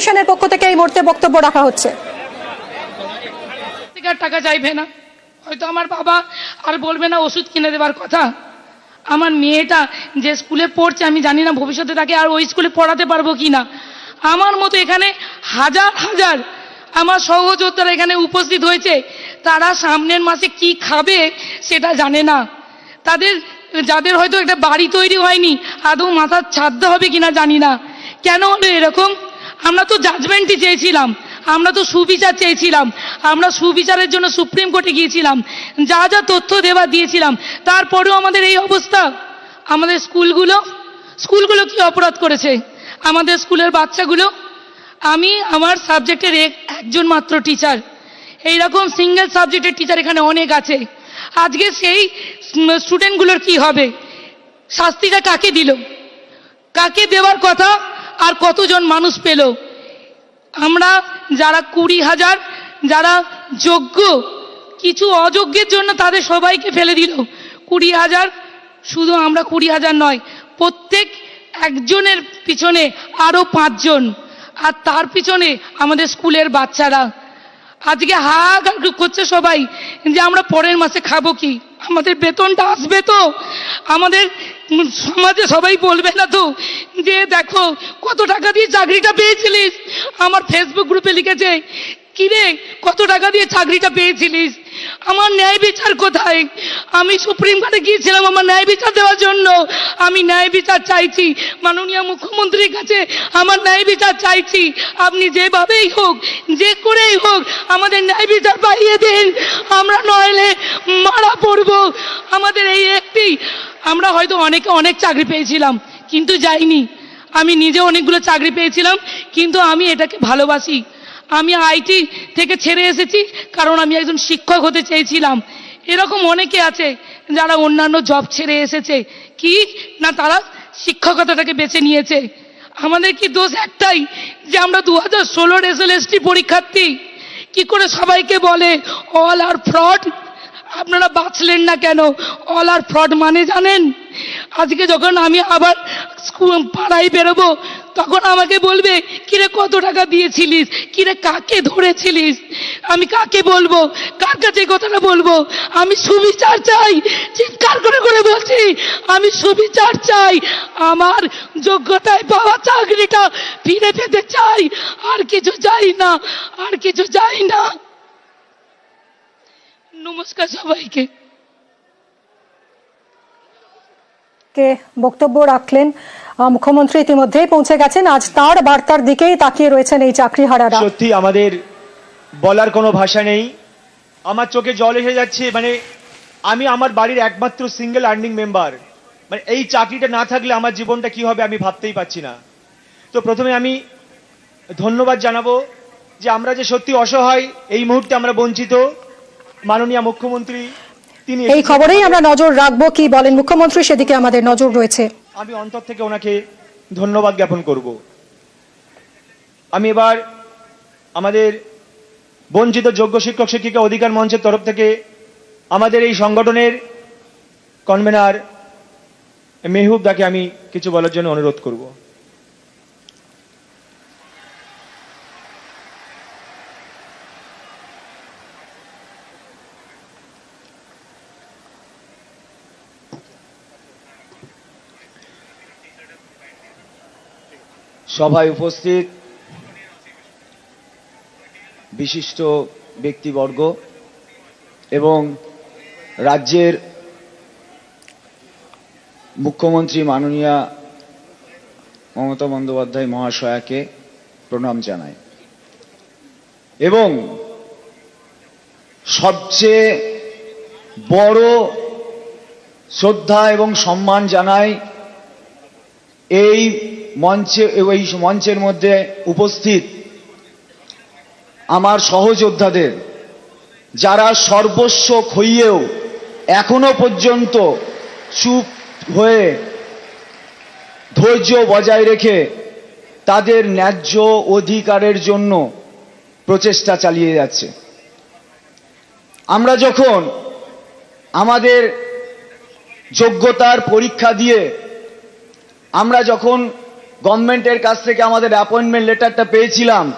অ্যাসোসিয়েশনের পক্ষ থেকে এই মুহূর্তে বক্তব্য রাখা হচ্ছে। টাকা চাইবে না। হয়তো আমার বাবা আর বলবে না ওষুধ কিনে দেবার কথা। আমার মেয়েটা যে স্কুলে পড়ছে, আমি জানি না ভবিষ্যতে তাকে আর ওই স্কুলে পড়াতে পারব কি না। আমার মতো এখানে হাজার হাজার আমার সহযোদ্ধারা এখানে উপস্থিত হয়েছে। তারা সামনের মাসে কি খাবে সেটা জানে না। তাদের, যাদের হয়তো একটা বাড়ি তৈরি হয়নি, আদৌ মাথার ছাদতে হবে কিনা জানি না। কেন হলো এরকম? আমরা তো জাজমেন্টই চেয়েছিলাম। আমরা তো সুবিচার চেয়েছিলাম। আমরা সুবিচারের জন্য সুপ্রিম কোর্টে গিয়েছিলাম। যা যা তথ্য দেওয়া দিয়েছিলাম, তারপরেও আমাদের এই অবস্থা। আমাদের স্কুলগুলো স্কুলগুলো কি অপরাধ করেছে? আমাদের স্কুলের বাচ্চাগুলো, আমি আমার সাবজেক্টের একজন মাত্র টিচার এইরকম সিঙ্গেল সাবজেক্টের টিচার এখানে অনেক আছে। আজকে সেই স্টুডেন্টগুলোর কি হবে? শাস্তিটা কাকে দিল? কাকে দেওয়ার কথা আর কতজন মানুষ পেল? আমরা যারা কুড়ি হাজার, যারা যোগ্য, কিছু অযোগ্যের জন্য তাদের সবাইকে ফেলে দিল। কুড়ি হাজার শুধু আমরা কুড়ি হাজার নয়, প্রত্যেক একজনের পিছনে আরও পাঁচজন। আর তার পিছনে আমাদের স্কুলের বাচ্চারা। আজকে হাহাকার করছে সবাই যে আমরা পরের মাসে খাব কি আমাদের বেতনটা আসবে তো। আমাদের সমাজে সবাই বলবে না তো যে দেখো, কত টাকা দিয়ে চাকরিটা পেয়েছিলিস? আমার ফেসবুক গ্রুপে লিখেছে, কিরে, কত টাকা দিয়ে চাকরিটা পেয়েছিলিস? আমার ন্যায় বিচার কোথায়? আমি সুপ্রিম কোর্টে গিয়েছিলাম আমার ন্যায় বিচার দেওয়ার জন্য। আমি ন্যায় বিচার চাইছি। মাননীয় মুখ্যমন্ত্রীর কাছে আমার ন্যায় বিচার চাইছি। আপনি যেভাবেই হোক, যে করেই হোক, আমাদের ন্যায় বিচার পাইয়ে দিন। আমরা নইলে মারা পড়ব। আমাদের এই একটি আমরা হয়তো অনেকে অনেক চাকরি পেয়েছিলাম, কিন্তু যাইনি। আমি নিজে অনেকগুলো চাকরি পেয়েছিলাম, কিন্তু আমি এটাকে ভালোবাসি। আমি আইটি থেকে ছেড়ে এসেছি, কারণ আমি একজন শিক্ষক হতে চেয়েছিলাম। এরকম অনেকে আছে যারা অন্যান্য জব ছেড়ে এসেছে। কি? না, তারা শিক্ষকতাটাকে বেছে নিয়েছে। আমাদের কি দোষ একটাই যে আমরা দু হাজার ষোলোর এস পরীক্ষার্থী? কি করে সবাইকে বলে অল আর ফ্রড আপনারা বাঁচলেন না কেন? অল আর ফ্রড মানে জানেন? আজকে যখন আমি আবার স্কুল পাড়ায় বেরোবো, তখন আমাকে বলবে, কিরে, কত টাকা দিয়েছিলিস? কিরে, কাকে ধরেছিলিস? আমি কাকে বলব? কার কাছে কথাটা বলব? আমি সুবিচার চাই। চিৎকার করে করে বলছি, আমি সুবিচার চাই। আমার যোগ্যতায় পাওয়া চাকরিটা ফিরে পেতে চাই। আর কিছু চাই না, আর কিছু চাই না। নমস্কার সবাইকে। কে বক্তব্য রাখলেন মুখ্যমন্ত্রী ইতিমধ্যেই পৌঁছে গেছেন। আজ তার বার্তার দিকেই তাকিয়ে রয়েছেন এই চাকরিহারারা। সত্যি আমাদের বলার কোনো ভাষা নেই। আমার চোখে জল এসে যাচ্ছে মানে আমি আমার বাড়ির একমাত্র সিঙ্গেল আর্নিং মেম্বার মানে এই চাকরিটা না থাকলে আমার জীবনটা কি হবে আমি ভাবতেই পারছি না। তো প্রথমে আমি ধন্যবাদ জানাব যে আমরা যে সত্যি অসহায় এই মুহূর্তে আমরা বঞ্চিত। মাননীয় মুখ্যমন্ত্রী তিনি এই খবরেই আমরা নজর রাখব কি বলেন মুখ্যমন্ত্রী সেদিকে আমাদের নজর রয়েছে। আমি অন্তর থেকে ওনাকে ধন্যবাদ জ্ঞাপন করব। আমি এবার আমাদের বঞ্চিত যোগ্য শিক্ষক শিক্ষিকা অধিকার মঞ্চের তরফ থেকে আমাদের এই সংগঠনের কনভেনার মেহবুব দাকে আমি কিছু বলার জন্য অনুরোধ করব। সভায় উপস্থিত বিশিষ্ট ব্যক্তিবর্গ এবং রাজ্যের মুখ্যমন্ত্রী মাননীয়া মমতা বন্দ্যোপাধ্যায় মহাশয়াকে প্রণাম জানাই। এবং সবচেয়ে বড় শ্রদ্ধা এবং সম্মান জানাই এই মঞ্চে ওই মঞ্চের মধ্যে উপস্থিত আমার সহযোদ্ধাদের, যারা সর্বস্ব খইয়েও এখনও পর্যন্ত চুপ হয়ে ধৈর্য বজায় রেখে তাদের ন্যায্য অধিকারের জন্য প্রচেষ্টা চালিয়ে যাচ্ছে। আমরা যখন আমাদের যোগ্যতার পরীক্ষা দিয়ে, আমরা যখন গভর্নমেন্টের কাছ থেকে আমাদের অ্যাপয়েন্টমেন্ট লেটারটা পেয়েছিলাম।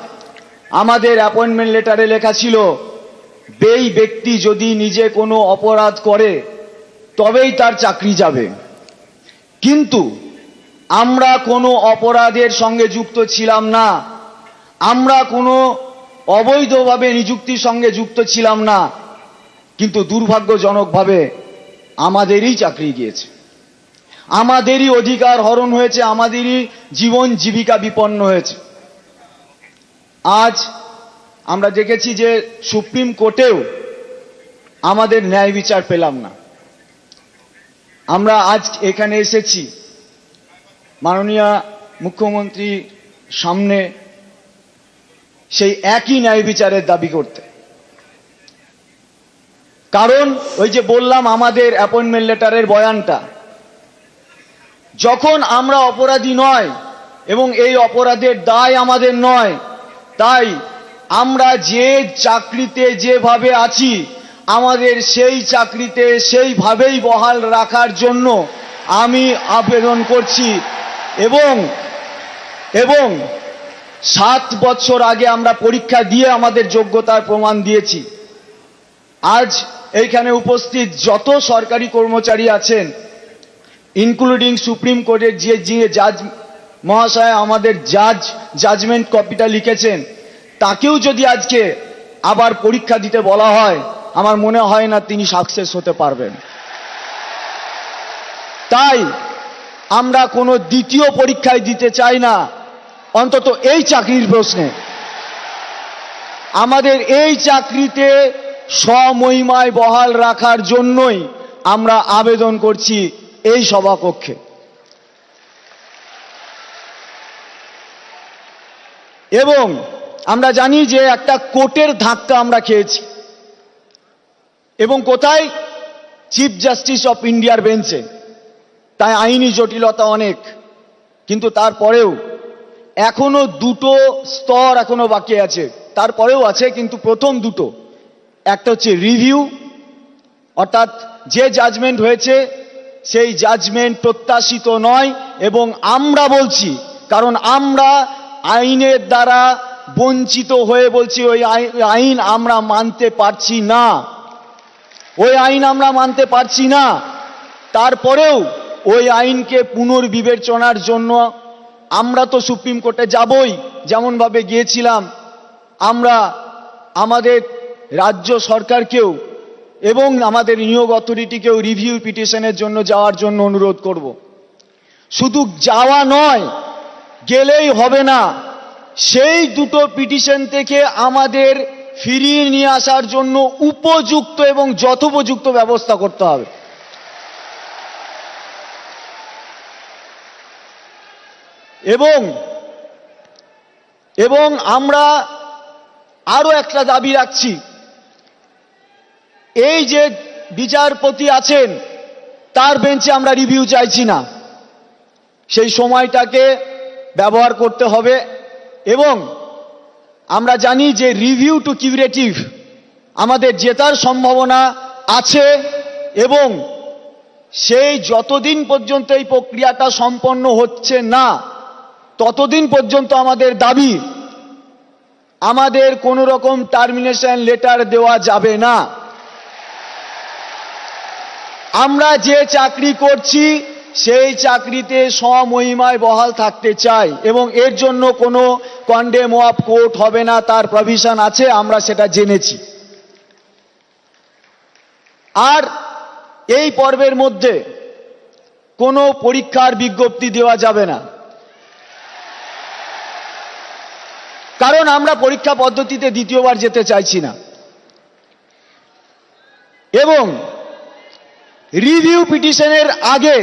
আমাদের অ্যাপয়েন্টমেন্ট লেটারে লেখা ছিল, বেই ব্যক্তি যদি নিজে কোনো অপরাধ করে, তবেই তার চাকরি যাবে। কিন্তু আমরা কোনো অপরাধের সঙ্গে যুক্ত ছিলাম না। আমরা কোনো অবৈধভাবে নিযুক্তির সঙ্গে যুক্ত ছিলাম না। কিন্তু দুর্ভাগ্যজনকভাবে আমাদেরই চাকরি গিয়েছে। আমাদেরই অধিকার হরণ হয়েছে, আমাদেরই জীবন জীবিকা বিপন্ন হয়েছে। আজ আমরা দেখেছি যে সুপ্রিম কোর্টেও আমাদের ন্যায় বিচার পেলাম না। আমরা আজ এখানে এসেছি। মাননীয় মুখ্যমন্ত্রী সামনে সেই একই ন্যায় বিচারের দাবি করতে। কারণ ওই যে বললাম, আমাদের অ্যাপয়েন্টমেন্ট লেটারের বয়ানটা যখন আমরা অপরাধী নয় এবং এই অপরাধের দায় আমাদের নয়, তাই আমরা যে চাকরিতে যেভাবে আছি, আমাদের সেই চাকরিতে সেইভাবেই বহাল রাখার জন্য আমি আবেদন করছি এবং এবং সাত বছর আগে আমরা পরীক্ষা দিয়ে আমাদের যোগ্যতার প্রমাণ দিয়েছি। আজ এইখানে উপস্থিত যত সরকারি কর্মচারী আছেন ইনক্লুডিং সুপ্রিম কোর্টের যে যে জাজ মহাশয় আমাদের জাজ জাজমেন্ট কপিটা লিখেছেন। তাকেও যদি আজকে আবার পরীক্ষা দিতে বলা হয়, আমার মনে হয় না তিনি সাকসেস হতে পারবেন। তাই আমরা কোনো দ্বিতীয় পরীক্ষায় দিতে চাই না, অন্তত এই চাকরির প্রশ্নে। আমাদের এই চাকরিতে স্বমহিমায় বহাল রাখার জন্যই আমরা আবেদন করছি এই সভাকক্ষে এবং আমরা জানি যে একটা কোর্টের ধাক্কা আমরা খেয়েছি। এবং কোথায়? চিফ জাস্টিস অফ ইন্ডিয়ার বেঞ্চে তাই আইনি জটিলতা অনেক। কিন্তু তারপরেও এখনও দুটো স্তর এখনও বাকি আছে। তারপরেও আছে কিন্তু প্রথম দুটো। একটা হচ্ছে রিভিউ অর্থাৎ যে জাজমেন্ট হয়েছে সেই জাজমেন্ট প্রত্যাশিত নয় এবং আমরা বলছি, কারণ আমরা আইনের দ্বারা বঞ্চিত হয়ে বলছি, ওই আই- আইন আমরা মানতে পারছি না। ওই আইন আমরা মানতে পারছি না। তারপরেও ওই আইনকে পুনর্বিবেচনার জন্য আমরা তো সুপ্রিম কোর্টে যাবই, যেমনভাবে গিয়েছিলাম। আমরা আমাদের রাজ্য সরকারকেও এবং আমাদের নিয়োগ অথরিটিকেও রিভিউ পিটিশনের জন্য যাওয়ার জন্য অনুরোধ করব। শুধু যাওয়া নয়, গেলেই হবে না। সেই দুটো পিটিশন থেকে আমাদের ফিরিয়ে নিয়ে আসার জন্য উপযুক্ত এবং যথোপযুক্ত ব্যবস্থা করতে হবে। এবং এবং আমরা আরও একটা দাবি রাখছি। এই যে বিচারপতি আছেন, তার বেঞ্চে আমরা রিভিউ চাইছি না। সেই সময়টাকে ব্যবহার করতে হবে এবং আমরা জানি যে রিভিউ টু কিউরেটিভ আমাদের জেতার সম্ভাবনা আছে এবং সেই যতদিন পর্যন্ত এই প্রক্রিয়াটা সম্পন্ন হচ্ছে না, ততদিন পর্যন্ত আমাদের দাবি, আমাদের কোনো রকম টার্মিনেশন লেটার দেওয়া যাবে না। আমরা যে চাকরি করছি, সেই চাকরিতে স্বমহিমায় বহাল থাকতে চাই এবং এর জন্য কোনো কন্ডেম অফ কোর্ট হবে না, তার প্রভিশন আছে, আমরা সেটা জেনেছি। আর এই পর্বের মধ্যে কোনো পরীক্ষার বিজ্ঞপ্তি দেওয়া যাবে না। কারণ আমরা পরীক্ষা পদ্ধতিতে দ্বিতীয়বার যেতে চাইছি না। এবং রিভিউ পিটিশনের আগে,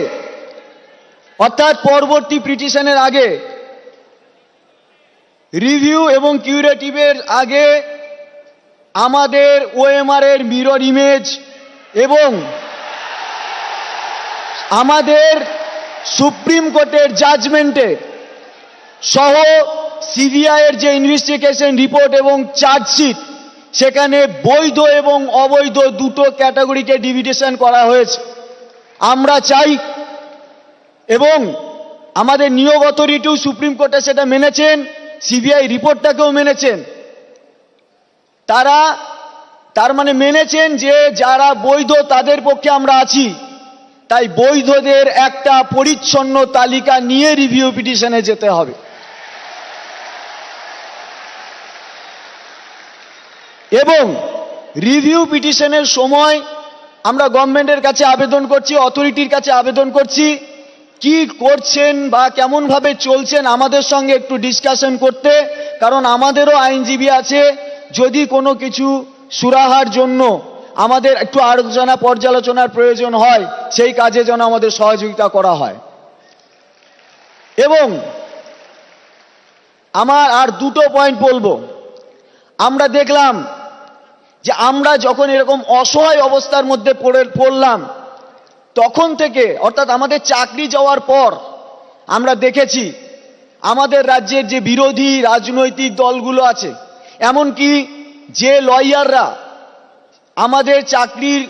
অর্থাৎ পরবর্তী পিটিশনের আগে রিভিউ এবং কিউরেটিভের আগে আমাদের ওএমআর এর মিরর ইমেজ এবং আমাদের সুপ্রিম কোর্টের জাজমেন্টে সহ সিবিআই এর যে ইনভেস্টিগেশন রিপোর্ট এবং চার্জশিট সেখানে বৈধ এবং অবৈধ দুটো ক্যাটাগরিকে ডিভিডেশন করা হয়েছে। আমরা চাই এবং আমাদের নিয়োগ অথরিটিও সুপ্রিম কোর্টে সেটা মেনেছেন, সিবিআই রিপোর্টটাকেও মেনেছেন। তারা তার মানে মেনেছেন যে যারা বৈধ তাদের পক্ষে আমরা আছি। তাই বৈধদের একটা পরিচ্ছন্ন তালিকা নিয়ে রিভিউ পিটিশনে যেতে হবে। এবং রিভিউ পিটিশনের সময় আমরা গভর্নমেন্টের কাছে আবেদন করছি অথরিটির কাছে আবেদন করছি, কি করছেন বা কেমনভাবে চলছেন আমাদের সঙ্গে একটু ডিসকাশন করতে, কারণ আমাদেরও আইনজীবী আছে। যদি কোনো কিছু সুরাহার জন্য আমাদের একটু আলোচনা পর্যালোচনার প্রয়োজন হয়, সেই কাজে যেন আমাদের সহযোগিতা করা হয়। এবং আমার আর দুটো পয়েন্ট বলব। আমরা দেখলাম যে আমরা যখন এরকম অসহায় অবস্থার মধ্যে পড়ে পড়লাম, তখন থেকে, অর্থাৎ আমাদের চাকরি যাওয়ার পর, আমরা দেখেছি আমাদের রাজ্যের যে বিরোধী রাজনৈতিক দলগুলো আছে, এমনকি যে লয়াররা আমাদের চাকরির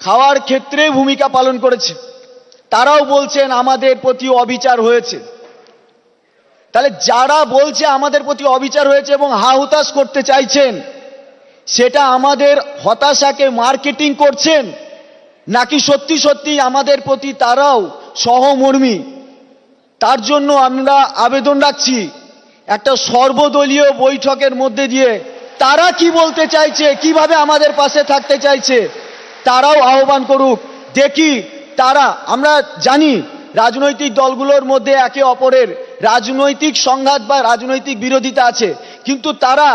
খাওয়ার ক্ষেত্রে ভূমিকা পালন করেছে, তারাও বলছেন আমাদের প্রতি অবিচার হয়েছে। তাহলে যারা বলছে আমাদের প্রতি অবিচার হয়েছে এবং হাহুতাশ করতে চাইছেন সেটা আমাদের হতাশাকে মার্কেটিং করছেন, নাকি সত্যি সত্যি আমাদের প্রতি তারাও সহমর্মী? তার জন্য আমরা আবেদন রাখছি, একটা সর্বদলীয় বৈঠকের মধ্যে দিয়ে তারা কি বলতে চাইছে, কীভাবে আমাদের পাশে থাকতে চাইছে, তারাও আহ্বান করুক। দেখি তারা, আমরা জানি রাজনৈতিক দলগুলোর মধ্যে একে অপরের রাজনৈতিক সংঘাত বা রাজনৈতিক বিরোধিতা আছে, কিন্তু তারা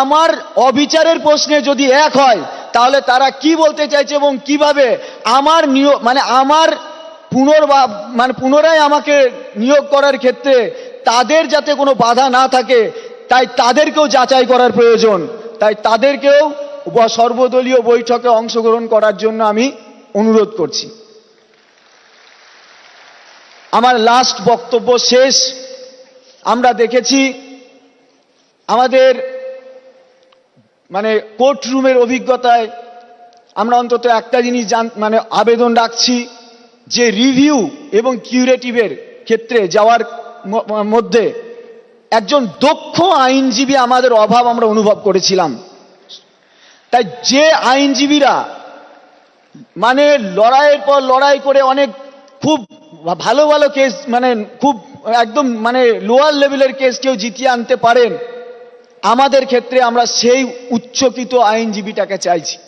আমার অবিচারের প্রশ্নে যদি এক হয়, তাহলে তারা কি বলতে চাইছে এবং কীভাবে আমার নিয়োগ মানে আমার পুনর্বা মানে পুনরায় আমাকে নিয়োগ করার ক্ষেত্রে তাদের যাতে কোনো বাধা না থাকে, তাই তাদেরকেও যাচাই করার প্রয়োজন। তাই তাদেরকেও সর্বদলীয় বৈঠকে অংশগ্রহণ করার জন্য আমি অনুরোধ করছি। আমার লাস্ট বক্তব্য শেষ। আমরা দেখেছি, আমাদের মানে কোর্ট রুমের অভিজ্ঞতায় আমরা অন্তত একটা জিনিস জান মানে আবেদন রাখছি যে রিভিউ এবং কিউরেটিভের ক্ষেত্রে যাওয়ার মধ্যে একজন দক্ষ আইনজীবী আমাদের অভাব আমরা অনুভব করেছিলাম। তাই যে আইনজীবীরা মানে লড়াইয়ের পর লড়াই করে অনেক খুব ভালো ভালো কেস মানে খুব একদম মানে লোয়ার লেভেলের কেস কেউ জিতিয়ে আনতে পারেন আমাদের ক্ষেত্রে আমরা সেই উচ্চকিত আইনজীবীটাকে চাইছি।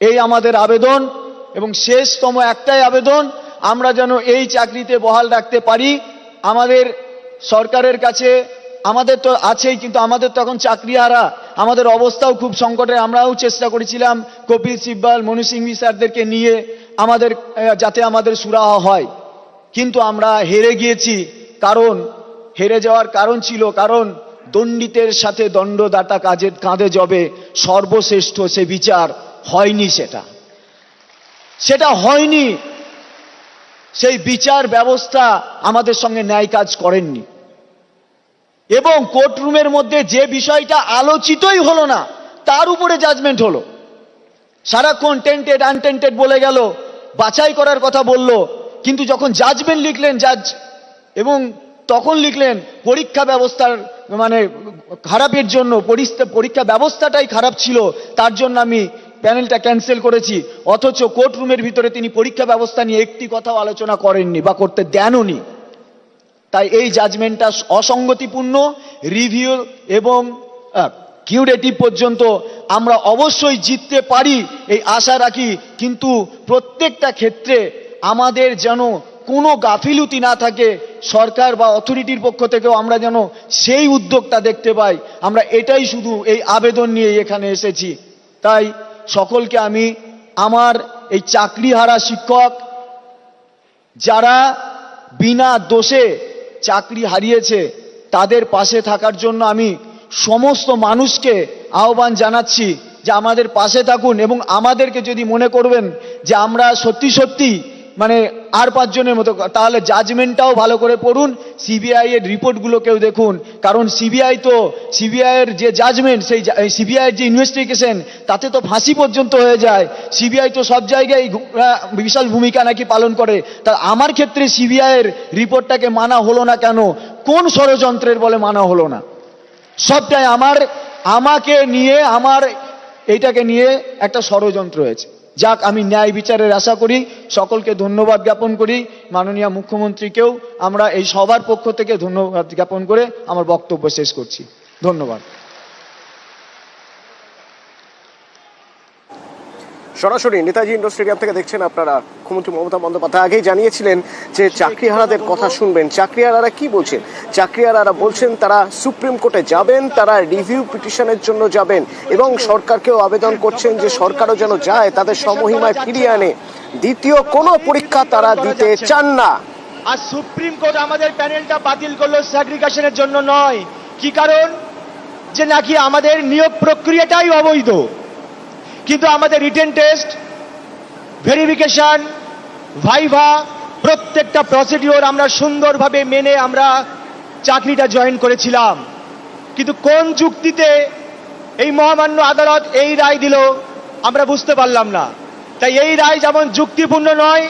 এই আমাদের আবেদন এবং শেষতম একটাই আবেদন, আমরা যেন এই চাকরিতে বহাল রাখতে পারি। আমাদের সরকারের কাছে, আমাদের তো আছেই কিন্তু আমাদের তো এখন চাকরি হারা আমাদের অবস্থাও খুব সংকটে, আমরাও চেষ্টা করেছিলাম কপিল সিব্বাল মনু সিংভি স্যারদেরকে নিয়ে আমাদের যাতে আমাদের সুরাহা হয়। কিন্তু আমরা হেরে গিয়েছি। কারণ, হেরে যাওয়ার কারণ ছিল, কারণ দণ্ডিতের সাথে দণ্ডদাতা কাজের কাঁধে যাবে, সর্বশ্রেষ্ঠ সে বিচার হয়নি সেটা। সেটা হয়নি, সেই বিচার ব্যবস্থা আমাদের সঙ্গে ন্যায় কাজ করেননি। এবং কোর্ট রুমের মধ্যে যে বিষয়টা আলোচিতই হলো না, তার উপরে জাজমেন্ট হলো। সারাক্ষণ টেন্টেড আনটেন্টেড বলে গেল, বাছাই করার কথা বলল, কিন্তু যখন জাজমেন্ট লিখলেন জাজ এবং তখন লিখলেন, পরীক্ষা ব্যবস্থার মানে খারাপের জন্য পরীক্ষা ব্যবস্থাটাই খারাপ ছিল, তার জন্য আমি প্যানেলটা ক্যান্সেল করেছি, অথচ কোর্ট রুমের ভিতরে তিনি পরীক্ষা ব্যবস্থা নিয়ে একটি কথাও আলোচনা করেননি বা করতে দেনওনি। তাই এই জাজমেন্টটা অসঙ্গতিপূর্ণ রিভিউ এবং কিউরেটিভ পর্যন্ত আমরা অবশ্যই জিততে পারি, এই আশা রাখি, কিন্তু প্রত্যেকটা ক্ষেত্রে আমাদের যেন কোনো গাফিলতি না থাকে সরকার বা অথরিটির পক্ষ থেকেও আমরা যেন সেই উদ্যোগটা দেখতে পাই। আমরা এটাই শুধু এই আবেদন নিয়ে এখানে এসেছি। তাই সকলকে আমি আমার এই চাকরিহারা শিক্ষক যারা বিনা দোষে চাকরি হারিয়েছে, তাদের পাশে থাকার জন্য আমি সমস্ত মানুষকে আহ্বান জানাচ্ছি যে আমাদের পাশে থাকুন এবং আমাদেরকে যদি মনে করবেন যে আমরা সত্যি সত্যি মানে আর পাঁচজনের মতো তাহলে জাজমেন্টটাও ভালো করে পড়ুন সিবিআই এর রিপোর্টগুলো কেউ দেখুন। কারণ সিবিআই তো সিবিআই এর যে জাজমেন্ট সেই সিবিআই এর যে ইনভেস্টিগেশন তাতে তো ফাঁসি পর্যন্ত হয়ে যায়। সিবিআই তো সব জায়গায় বিশাল ভূমিকা নাকি পালন করে। তা আমার ক্ষেত্রে সিবিআই এর রিপোর্টটাকে মানা হলো না কেন? কোন ষড়যন্ত্রের বলে মানা হলো না? সবটাই আমার, আমাকে নিয়ে, আমার এইটাকে নিয়ে একটা ষড়যন্ত্র হয়েছে। যাক, আমি ন্যায় বিচারের আশা করি, সকলকে ধন্যবাদ জ্ঞাপন করি। মাননীয় মুখ্যমন্ত্রীকেও আমরা এই সবার পক্ষ থেকে ধন্যবাদ জ্ঞাপন করে আমার বক্তব্য শেষ করছি। ধন্যবাদ। সরাসরি নেতাজি ইন্ডোর স্টেডিয়াম থেকে দেখছেন আপনারা মুখ্যমন্ত্রী মমতা বন্দ্যোপাধ্যায়। আগেই জানিয়েছিলেন যে চাকরিহারাদের কথা শুনবেন। চাকরিহারারা কি বলছেন? চাকরিহারারা বলছেন তারা সুপ্রিম কোর্টে যাবেন, তারা রিভিউ পিটিশনের জন্য যাবেন এবং সরকারকেও আবেদন করছেন যে সরকারও যেন যায়, তাদের সমহিমায় ফিরিয়ে আনে। দ্বিতীয় কোনো পরীক্ষা তারা দিতে চান না। আর সুপ্রিম কোর্ট আমাদের প্যানেলটা বাতিল করল স্যাগ্রিগেশনের জন্য নয়। কি কারণ? যে নাকি আমাদের নিয়োগ প্রক্রিয়াটাই অবৈধ। কিন্তু আমাদের রিটেন টেস্ট, ভেরিফিকেশন, ভাইভা, প্রত্যেকটা প্রসিডিওর আমরা সুন্দরভাবে মেনে আমরা চাকরিটা জয়েন করেছিলাম। কিন্তু কোন যুক্তিতে এই মহামান্য আদালত এই রায় দিল, আমরা বুঝতে পারলাম না। তাই এই রায় যেমন যুক্তিপূর্ণ নয়,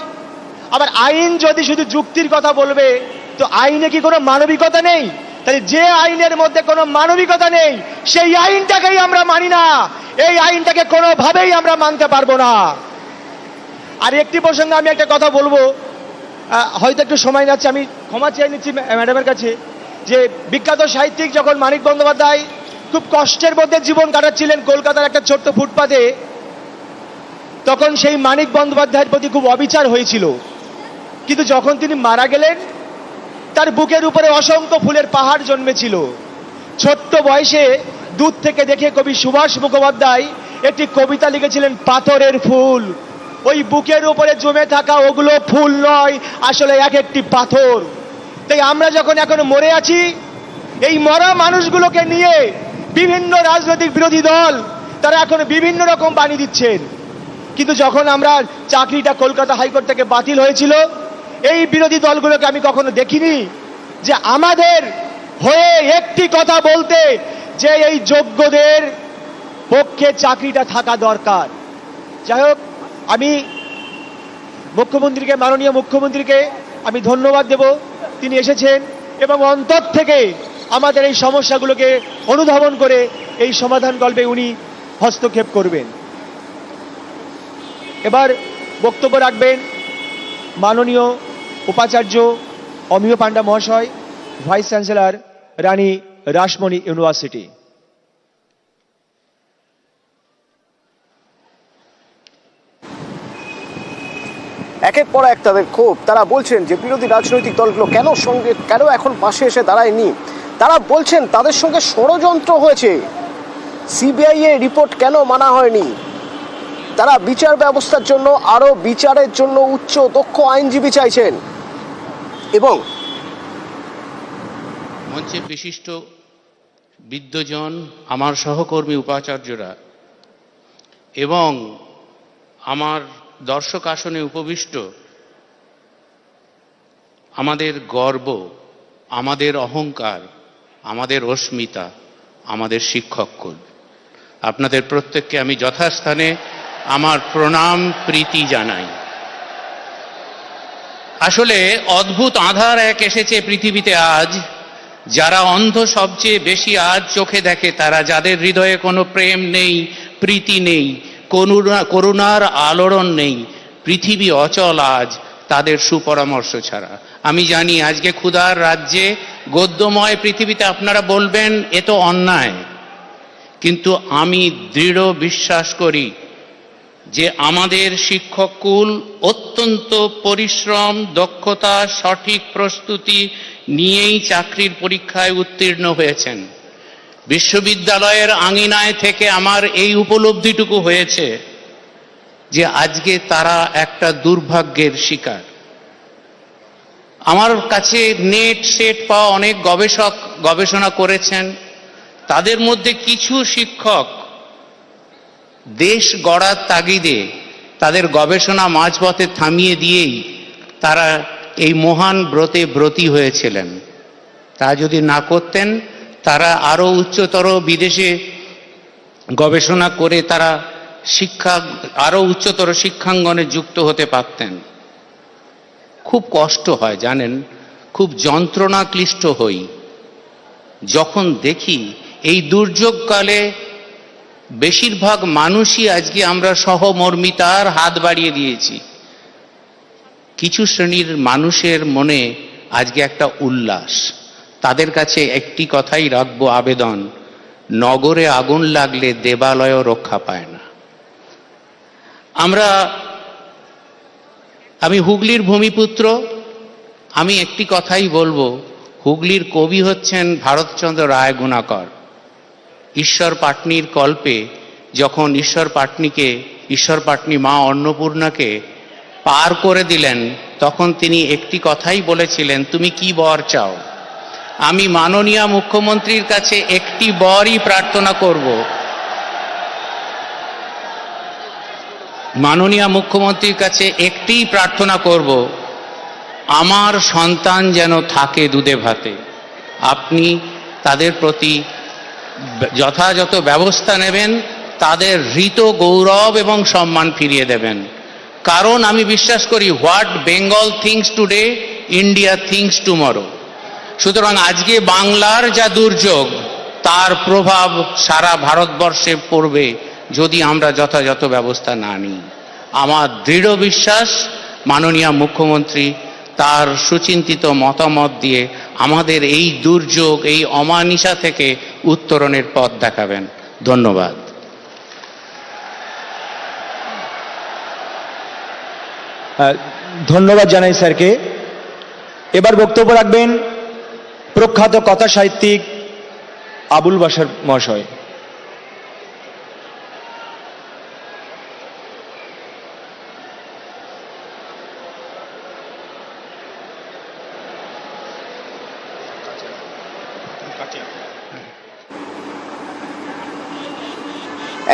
আবার আইন যদি শুধু যুক্তির কথা বলবে, তো আইনে কি কোনো মানবিকতা নেই? তাই যে আইনের মধ্যে কোনো মানবিকতা নেই, সেই আইনটাকেই আমরা মানি না। এই আইনটাকে কোনোভাবেই আমরা মানতে পারব না। আর একটি প্রসঙ্গে আমি একটা কথা বলব। হয়তো একটু সময় যাচ্ছে আমি ক্ষমা চেয়ে নিচ্ছি ম্যাডামের কাছে যে বিখ্যাত সাহিত্যিক যখন মানিক বন্দ্যোপাধ্যায় খুব কষ্টের মধ্যে জীবন কাটাচ্ছিলেন কলকাতার একটা ছোট্ট ফুটপাতে, তখন সেই মানিক বন্দ্যোপাধ্যায়ের প্রতি খুব অবিচার হয়েছিল। কিন্তু যখন তিনি মারা গেলেন তার বুকের উপরে অসংখ্য ফুলের পাহাড় জন্মেছিল। ছোট্ট বয়সে দূর থেকে দেখে কবি সুভাষ মুখোপাধ্যায় একটি কবিতা লিখেছিলেন, পাথরের ফুল। ওই বুকের উপরে জমে থাকা ওগুলো ফুল নয়, আসলে এক একটি পাথর। তাই আমরা যখন এখন মরে আছি, এই মরা মানুষগুলোকে নিয়ে বিভিন্ন রাজনৈতিক বিরোধী দল, তারা এখন বিভিন্ন রকম বাণী দিচ্ছেন। কিন্তু যখন আমরা চাকরিটা কলকাতা হাইকোর্ট থেকে বাতিল হয়েছিল এই বিরোধী দলগুলোকে আমি কখনো দেখিনি যে আমাদের হয়ে একটি কথা বলতে যে এই যোগ্যদের পক্ষে চাকরিটা থাকা দরকার। যাই হোক, আমি মুখ্যমন্ত্রীকে, মাননীয় মুখ্যমন্ত্রীকে আমি ধন্যবাদ দেব। তিনি এসেছেন এবং অন্তর থেকে আমাদের এই সমস্যাগুলোকে অনুধাবন করে এই সমাধান গল্পে উনি হস্তক্ষেপ করবেন। এবার বক্তব্য রাখবেন মাননীয় উপাচার্য অমিয় পান্ডা মহাশয়, vice chancellor Rani Rashmoni university. একের পর এক তাদের ক্ষোভ। তারা বলছেন যে বিরোধী রাজনৈতিক দলগুলো কেন সঙ্গে, কেন এখন পাশে এসে দাঁড়ায়নি? তারা বলছেন তাদের সঙ্গে ষড়যন্ত্র হয়েছে। সিবিআই এর রিপোর্ট কেন মানা হয়নি? তারা বিচার ব্যবস্থার জন্য আরও বিচারের জন্য উচ্চ দক্ষ আইনজীবী চাইছেন। এবং মঞ্চে বিশিষ্ট বিদ্যজন আমার সহকর্মী উপাচার্যরা এবং আমার দর্শক আসনে উপবিষ্ট আমাদের গর্ব, আমাদের অহংকার, আমাদের অস্মিতা, আমাদের শিক্ষককুল। আপনাদের প্রত্যেককে আমি যথাস্থানে আমার প্রণাম, প্রীতি জানাই। আসলে অদ্ভুত আধার এক এসেছে পৃথিবীতে আজ। যারা অন্ধ সবচেয়ে বেশি আজ চোখে দেখে, তারা যাদের হৃদয়ে কোনো প্রেম নেই, প্রীতি নেই, করুণা, করুণার আলোড়ন নেই, পৃথিবী অচল আজ তাদের সুপরামর্শ ছাড়া। আমি জানি আজকে ক্ষুধার রাজ্যে, গদ্যময় পৃথিবীতে আপনারা বলবেন, এ তো অন্যায়। কিন্তু আমি দৃঢ় বিশ্বাস করি যে আমাদের শিক্ষককুল অত্যন্ত পরিশ্রম, দক্ষতা, সঠিক প্রস্তুতি নিয়েই চাকরির পরীক্ষায় উত্তীর্ণ হয়েছেন। বিশ্ববিদ্যালয়ের আঙিনায় থেকে আমার এই উপলব্ধিটুকু হয়েছে যে আজকে তারা একটা দুর্ভাগ্যের শিকার। আমার কাছে নেট সেট পাওয়া অনেক গবেষক গবেষণা করেছেন। তাদের মধ্যে কিছু শিক্ষক দেশ গড়ার তাগিদে তাদের গবেষণা মাঝপথে থামিয়ে দিয়েই তারা এই মহান ব্রতে ব্রতী হয়েছিলেন। তা যদি না করতেন, তারা আরও উচ্চতর বিদেশে গবেষণা করে তারা শিক্ষা আরও উচ্চতর শিক্ষাঙ্গনে যুক্ত হতে পারতেন। খুব কষ্ট হয়, জানেন? খুব যন্ত্রণা ক্লিষ্ট হই। যখন দেখি এই দুর্যোগকালে বেশিরভাগ মানুষই আজকে আমরা সহমর্মিতার হাত বাড়িয়ে দিয়েছি। কিছু শ্রেণির মানুষের মনে আজকে একটা উল্লাস। তাদের কাছে একটি কথাই রাখব আবেদন, নগরে আগুন লাগলে দেবালয়ও রক্ষা পায় না। আমরা, আমি হুগলির ভূমিপুত্র, আমি একটি কথাই বলব, হুগলির কবি হচ্ছেন ভারতচন্দ্র রায় গুণাকর। ঈশ্বর পাটনির কল্পে যখন ঈশ্বর পাটনিকে, ঈশ্বর পাটনি মা অন্নপূর্ণাকে পার করে দিলেন, তখন তিনি একটি কথাই বলেছিলেন, তুমি কি বর চাও? আমি মাননীয় মুখ্যমন্ত্রীর কাছে একটি বরই প্রার্থনা করব। মাননীয় মুখ্যমন্ত্রীর কাছে একটিই প্রার্থনা করব, আমার সন্তান যেন থাকে দুধে ভাতে। আপনি তাদের প্রতি যথাযথ ব্যবস্থা নেবেন, তাদের হৃত গৌরব এবং সম্মান ফিরিয়ে দেবেন। কারণ আমি বিশ্বাস করি, what Bengal thinks today, India thinks tomorrow. সুতরাং আজকে বাংলার যা দুর্যোগ, তার প্রভাব সারা ভারতবর্ষে পড়বে যদি আমরা যথাযথ ব্যবস্থা না নিই। আমার দৃঢ় বিশ্বাস, মাননীয় মুখ্যমন্ত্রী, তার সুচিন্তিত মতামত দিয়ে আমাদের এই দুর্যোগ, এই অমানিসা থেকে উত্তরণের পথ দেখাবেন। ধন্যবাদ। ধন্যবাদ জানাই স্যারকে। এবার বক্তব্য রাখবেন প্রখ্যাত কথা সাহিত্যিক আবুল বাসার মহাশয়।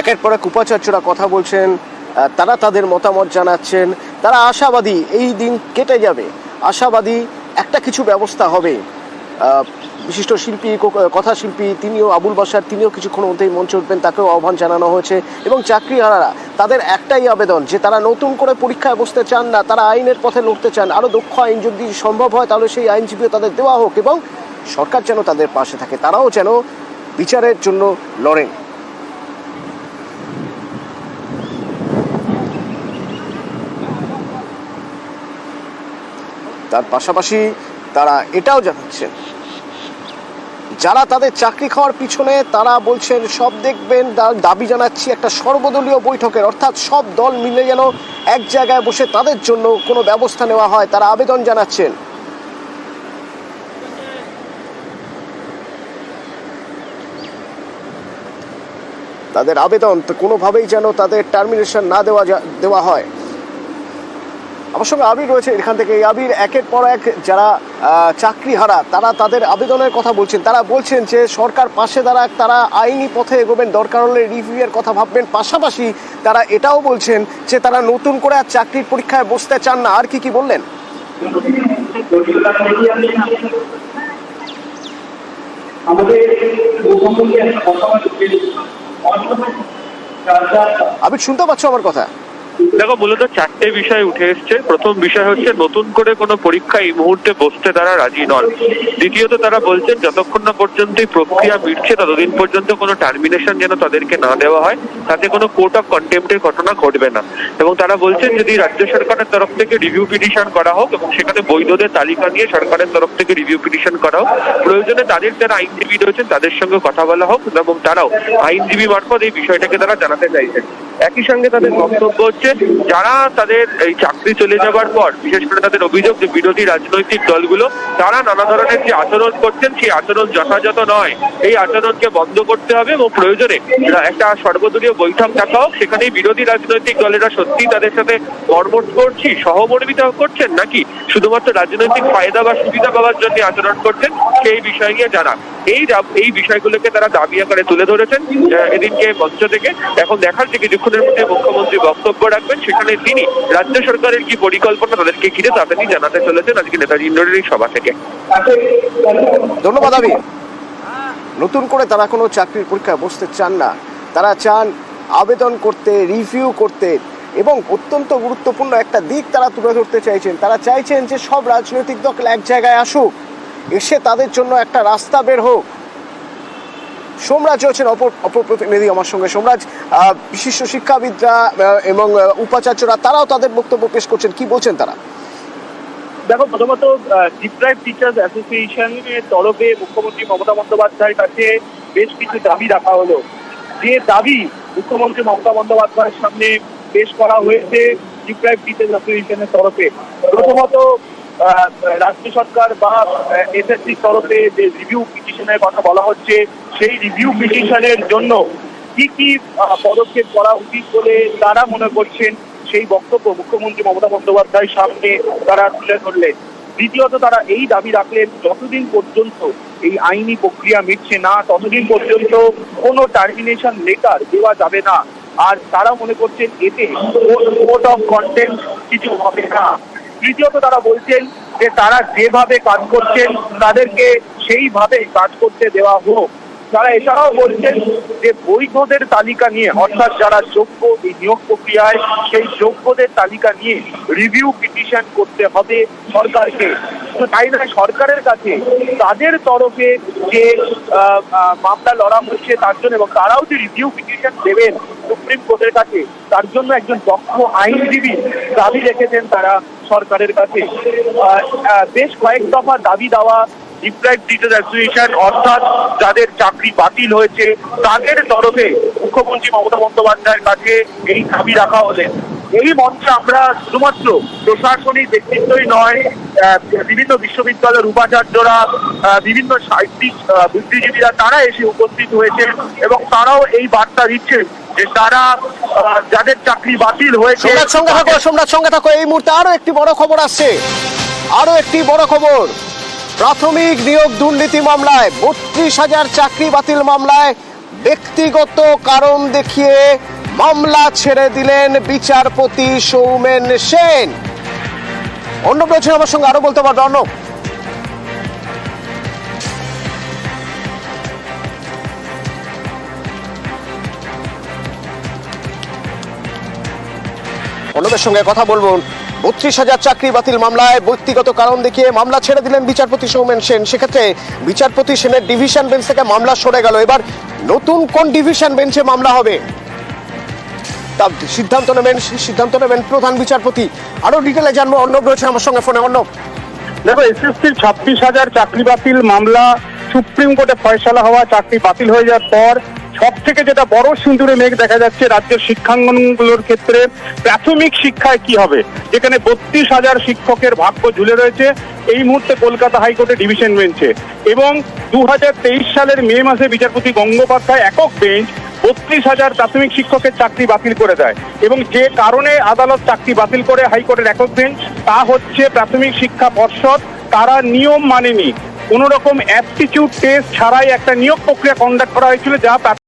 একের পর এক উপাচার্যরা কথা বলছেন তারা তাদের মতামত জানাচ্ছেন, তারা আশাবাদী এই দিন কেটে যাবে। আশাবাদী একটা কিছু ব্যবস্থা হবে। বিশিষ্ট শিল্পী কথাশিল্পী তিনিও আবুল বাসার তিনিও কিছুক্ষণ মধ্যেই মঞ্চে উঠবেন, তাকেও আহ্বান জানানো হয়েছে। এবং চাকরিহারারা, তাদের একটাই আবেদন যে তারা নতুন করে পরীক্ষায় বসতে চান না, তারা আইনের পথে লড়তে চান। আরও দক্ষ আইন যদি সম্ভব হয়, তাহলে সেই আইনজীবীও তাদের দেওয়া হোক এবং সরকার যেন তাদের পাশে থাকে, তারাও যেন বিচারের জন্য লড়েন। তার পাশাপাশি তারা এটাও জানাচ্ছেন। যারা তাদের চাকরি খাওয়ার পিছনে তারা বলছেন, সব দেখবেন দাবি জানাচ্ছি একটা সর্বদলীয় বৈঠকের। অর্থাৎ সব দল মিলে যেন এক জায়গায় বসে তাদের জন্য কোনো ব্যবস্থা নেওয়া হয়, তারা আবেদন জানাচ্ছেন। তাদের আবেদন তো কোনোভাবেই যেন তাদের টার্মিনেশন না দেওয়া দেওয়া হয়। আমার সঙ্গে আবির রয়েছে এখান থেকে। এই আবির একের পর এক যারা চাকরি হারা তারা তাদের আবেদনের কথা বলছেন। তারা বলছেন যে সরকার পাশে দাঁড়াক তারা আইনি পথে এগোবেন দরকার হলে রিভিউয়ের কথা ভাববেন। পাশাপাশি তারা এটাও বলছেন যে তারা নতুন করে আর চাকরির পরীক্ষায় বসতে চান না। আর কি কি বললেন? আমাদের আবির শুনতে পাচ্ছ আমার কথা? দেখো, মূলত চারটে বিষয় উঠে এসছে। প্রথম বিষয় হচ্ছে, নতুন করে কোনো পরীক্ষা এই মুহূর্তে বসতে তারা রাজি নন। দ্বিতীয়ত, তারা বলছেন, যতক্ষণ না পর্যন্ত প্রক্রিয়া মিটছে, ততদিন পর্যন্ত কোনো টার্মিনেশন যেন তাদেরকে না দেওয়া হয়, তাতে কোনো কোর্ট অফ কন্টেম্পটের ঘটনা ঘটবে না। এবং তারা বলছেন, যদি রাজ্য সরকারের তরফ থেকে রিভিউ পিটিশন করা হোক, এবং সেখানে বৈধদের তালিকা নিয়ে সরকারের তরফ থেকে রিভিউ পিটিশন করা হোক, প্রয়োজনে তাদের যারা আইনজীবী রয়েছেন, তাদের সঙ্গে কথা বলা হোক, এবং তারাও আইনজীবী মারফত এই বিষয়টাকে তারা জানাতে চাইছেন। একই সঙ্গে তাদের বক্তব্য হচ্ছে, যারা তাদের এই চাকরি চলে যাবার পর, বিশেষ করে তাদের অভিযোগ যে বিরোধী রাজনৈতিক দলগুলো, তারা নানা ধরনের যে আচরণ করছেন, সেই আচরণ যথাযথ নয়। এই আচরণকে বন্ধ করতে হবে এবং প্রয়োজনে একটা সর্বদলীয় বৈঠক ডাকা হোক সেখানে বিরোধী রাজনৈতিক দলেরা সত্যি তাদের সাথে কর্মঠ করছি, সহমর্মিতা করছেন, নাকি শুধুমাত্র রাজনৈতিক ফায়দা বা সুবিধা পাওয়ার জন্য আচরণ করছেন, সেই বিষয় নিয়ে জানা। এই এই বিষয়গুলোকে তারা দাবি আকারে তুলে ধরেছেন এদিনকে মঞ্চ থেকে। এখন দেখার যে কিছুক্ষণের মধ্যে মুখ্যমন্ত্রী বক্তব্য রাখবেন। সেখানে তিনি রাজ্য সরকারের কি পরিকল্পনা তাদেরকে ঘিরে তা তিনি জানাতে চলেছেন আজকে নেতাজি ইন্ডোরের সভা থেকে। ধন্যবাদ আমি নতুন করে তারা কোনো চাকরির পরীক্ষায় বসতে চান না। তারা চান আবেদন করতে রিভিউ করতে এবং অত্যন্ত গুরুত্বপূর্ণ একটা দিক তারা তুলে ধরতে চাইছেন। তারা চাইছেন যে সব রাজনৈতিক দল এক জায়গায় আসুক, এসে তাদের জন্য একটা রাস্তা বের হোক। সোমরাজ হচ্ছেন অপর অপর প্রতিনিধি আমার সঙ্গে। সোমরাজ বিশিষ্ট শিক্ষাবিদরা এবং উপাচার্যরা, তারাও তাদের বক্তব্য পেশ করছেন। কি বলছেন তারা? দেখো, প্রথমত ডিপ্রাইভ টিচার্স অ্যাসোসিয়েশনের তরফে মুখ্যমন্ত্রী মমতা বন্দ্যোপাধ্যায়ের কাছে বেশ কিছু দাবি রাখা হলো। যে দাবি মুখ্যমন্ত্রী মমতা বন্দ্যোপাধ্যায়ের সামনে পেশ করা হয়েছে ডিপ্রাইভ টিচার্স অ্যাসোসিয়েশনের তরফে। প্রথমত রাজ্য সরকার বা এসএসসির তরফে যে রিভিউ পিটিশনের কথা বলা হচ্ছে, সেই রিভিউ পিটিশনের জন্য কি কি পদক্ষেপ করা উচিত বলে তারা মনে করছেন? সেই বক্তব্য মুখ্যমন্ত্রী মমতা বন্দ্যোপাধ্যায়ের সামনে তারা তুলে ধরলেন। দ্বিতীয়ত, তারা এই দাবি রাখলেন, যতদিন পর্যন্ত এই আইনি প্রক্রিয়া মিটছে না, ততদিন পর্যন্ত কোনো টার্মিনেশন লেটার দেওয়া যাবে না। আর তারা মনে করছেন, এতে কোড অফ কন্টেন্ট কিছু হবে না। তৃতীয়ত তারা বলছেন যে তারা যেভাবে কাজ করছেন তাদেরকে সেইভাবেই কাজ করতে দেওয়া হোক। তারা এছাড়াও বলছেন যে বৈধদের তালিকা নিয়ে, অর্থাৎ যারা যোগ্য এই নিয়োগ প্রক্রিয়ায়, সেই যোগ্যদের তালিকা নিয়ে রিভিউ পিটিশন করতে হবে সরকারকে। তাই না, সরকারের কাছে তাদের তরফে যে মামলা লড়া হচ্ছে তার জন্য এবং তারাও যে রিভিউ পিটিশন দেবেন সুপ্রিম কোর্টের কাছে, তার জন্য একজন দক্ষ আইনজীবী দাবি রেখেছেন তারা সরকারের কাছে। বেশ কয়েক দফা দাবি দেওয়া ডিপ্রাইভ টিচার অ্যাসোসিয়েশন অর্থাৎ যাদের চাকরি বাতিল হয়েছে তাদের তরফে মুখ্যমন্ত্রী মমতা বন্দ্যোপাধ্যায়ের কাছে এই দাবি রাখা হলেন এই মঞ্চে আমরা শুধুমাত্র প্রশাসনিক ব্যক্তিত্বই নয় বিভিন্ন বিশ্ববিদ্যালয়ের উপাচার্যরা বিভিন্ন সাহিত্যিক বুদ্ধিজীবীরা তারা এসে উপস্থিত হয়েছেন এবং তারাও এই বার্তা দিচ্ছেন যে তারা যাদের চাকরি বাতিল হয়েছে সোমরাজ সঙ্গে থাকো সোমরাজ সঙ্গে থাকো। এই মুহূর্তে আরও একটি বড় খবর আসছে। আরও একটি বড় খবর। প্রাথমিক নিয়োগ দুর্নীতি মামলায় বত্রিশ হাজার চাকরি বাতিল মামলায় ব্যক্তিগত কারণ দেখিয়ে মামলা ছেড়ে দিলেন বিচারপতি সৌমেন সেন। অর্ণব রয়েছেন আমার সঙ্গে আরও বলতে পারবে অর্ণব অর্ণবের সঙ্গে কথা বলব। বত্রিশ হাজার চাকরি বাতিল মামলায় ব্যক্তিগত কারণ দেখিয়ে মামলা ছেড়ে দিলেন বিচারপতি সৌমেন সেন। সেক্ষেত্রে বিচারপতি সেনের ডিভিশন বেঞ্চ থেকে মামলা সরে গেল। এবার নতুন কোন ডিভিশন বেঞ্চে মামলা হবে? তা সিদ্ধান্ত নেবেন সিদ্ধান্ত নেবেন প্রধান বিচারপতি। আরও ডিটেলে জানব। অর্ণব রয়েছে আমার সঙ্গে ফোনে। অর্ণব। দেখো, এসএসসির ছাব্বিশ হাজার চাকরি বাতিল মামলা, সুপ্রিম কোর্টে ফয়সালা হওয়া, চাকরি বাতিল হয়ে যাওয়ার পর সব থেকে যেটা বড় সিঁদুরে মেঘ দেখা যাচ্ছে রাজ্যের শিক্ষাঙ্গনগুলোর ক্ষেত্রে, প্রাথমিক শিক্ষায় কি হবে? যেখানে বত্রিশ হাজার শিক্ষকের ভাগ্য ঝুলে রয়েছে, এই মুহূর্তে কলকাতা হাইকোর্টে ডিভিশন বেঞ্চে। এবং দু হাজার তেইশ সালের মে মাসে বিচারপতি গঙ্গোপাধ্যায় একক বেঞ্চ বত্রিশ হাজার প্রাথমিক শিক্ষকের চাকরি বাতিল করে দেয়। এবং যে কারণে আদালত চাকরি বাতিল করে হাইকোর্টের একক বেঞ্চ, তা হচ্ছে প্রাথমিক শিক্ষা পর্ষদ, তারা নিয়ম মানেনি। কোন রকম অ্যাপটিটিউড টেস্ট ছাড়াই একটা নিয়োগ প্রক্রিয়া কন্ডাক্ট করা হয়েছিল যা